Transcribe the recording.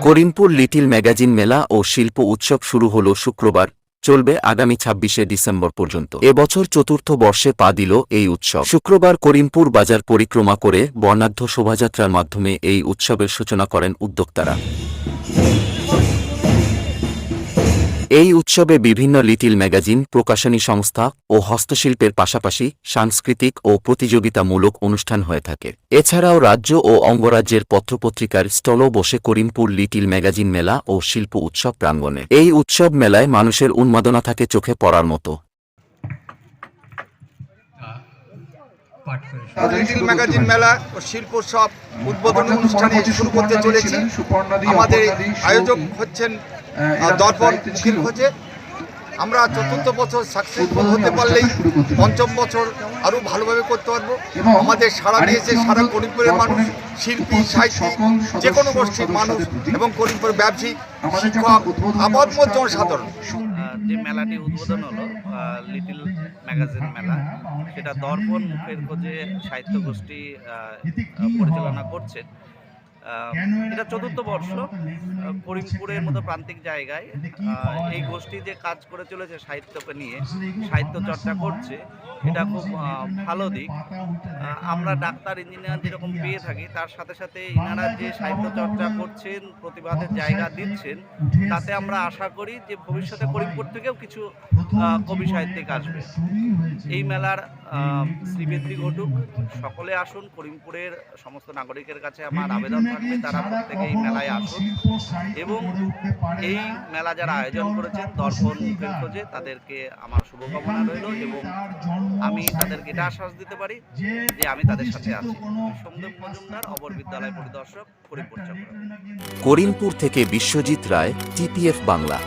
Karimpur little magazine মেলা ও শিল্প উৎসব শুরু হলো শুক্রবার, চলবে আগামী ছাব্বিশে ডিসেম্বর পর্যন্ত। এবছর চতুর্থ বর্ষে পা দিল এই উৎসব। শুক্রবার করিমপুর বাজার পরিক্রমা করে বর্ণাঢ্য শোভাযাত্রার মাধ্যমে এই উৎসবের সূচনা করেন উদ্যোক্তারা। এই উৎসবে বিভিন্ন লিটিল ম্যাগাজিন প্রকাশনী সংস্থা ও হস্তশিল্পের পাশাপাশি সাংস্কৃতিক ও প্রতিযোগিতামূলক অনুষ্ঠান হয়ে থাকে। এছাড়াও রাজ্য ও অঙ্গরাজ্যের পত্রপত্রিকার স্টলও বসে করিমপুর লিটিল ম্যাগাজিন মেলা ও শিল্প উৎসব প্রাঙ্গণে। এই উৎসব মেলায় মানুষের উন্মাদনা থাকে চোখে পড়ার মতো। লিটিল ম্যাগাজিন মেলা ও শিল্প উৎসব উদ্বোধন অনুষ্ঠানে শুরু করতে চলেছি। আমাদের আয়োজক হচ্ছেন দর্পণ খোঁজে আমরা চতুর্থ বছর সাকসেসফুল হতে পারলেই পঞ্চম বছর আরও ভালোভাবে করতে পারব। আমাদের সারা দিয়েছে সারা করিমপুরের মানুষ শিল্পী সাহিত্যিক যে কোনো গোষ্ঠীর মানুষ এবং করিমপুরের ব্যবসায়িক শিক্ষক আবদ্ধ জনসাধারণ যে মেলাটি উদ্বোধন হলো লিটল ম্যাগাজিন মেলা সেটা দর্পণ মুখের খোঁজে সাহিত্য গোষ্ঠী পরিচালনা করছেন আহ, এটা চতুর্থ বর্ষ করিমপুরের মতো প্রান্তিক জায়গায়। এই গোষ্ঠী যে কাজ করে চলেছে সাহিত্যকে নিয়ে সাহিত্য চর্চা করছে এটা খুব ভালো দিক। আমরা ডাক্তার ইঞ্জিনিয়ার যেরকম পেয়ে থাকি তার সাথে সাথে ইনারা যে সাহিত্য চর্চা করছেন প্রতিবাদের জায়গা দিচ্ছেন তাতে আমরা আশা করি যে ভবিষ্যতে করিমপুর থেকেও কিছু কবি সাহিত্যিক আসবে। এই মেলার শ্রীবৃদ্ধি ঘটুক সকলে আসুন করিমপুরের সমস্ত নাগরিকের কাছে আমার আবেদন থাকবে তারা প্রত্যেকে এই মেলায় আসুন। এবং এই মেলা যারা আয়োজন করেছেন দর্পণ মুখের খোঁজে তাদেরকে আমার শুভকামনা রইল এবং আমি তাদেরকে এটা আশ্বাস দিতে পারি যে আমি তাদের সাথে আছি। সোমদেব মজুমদার অপর বিদ্যালয় পরিদর্শক করিমপুর চক্র। করিমপুর থেকে বিশ্বজিৎ রায় টিপিএফ বাংলা।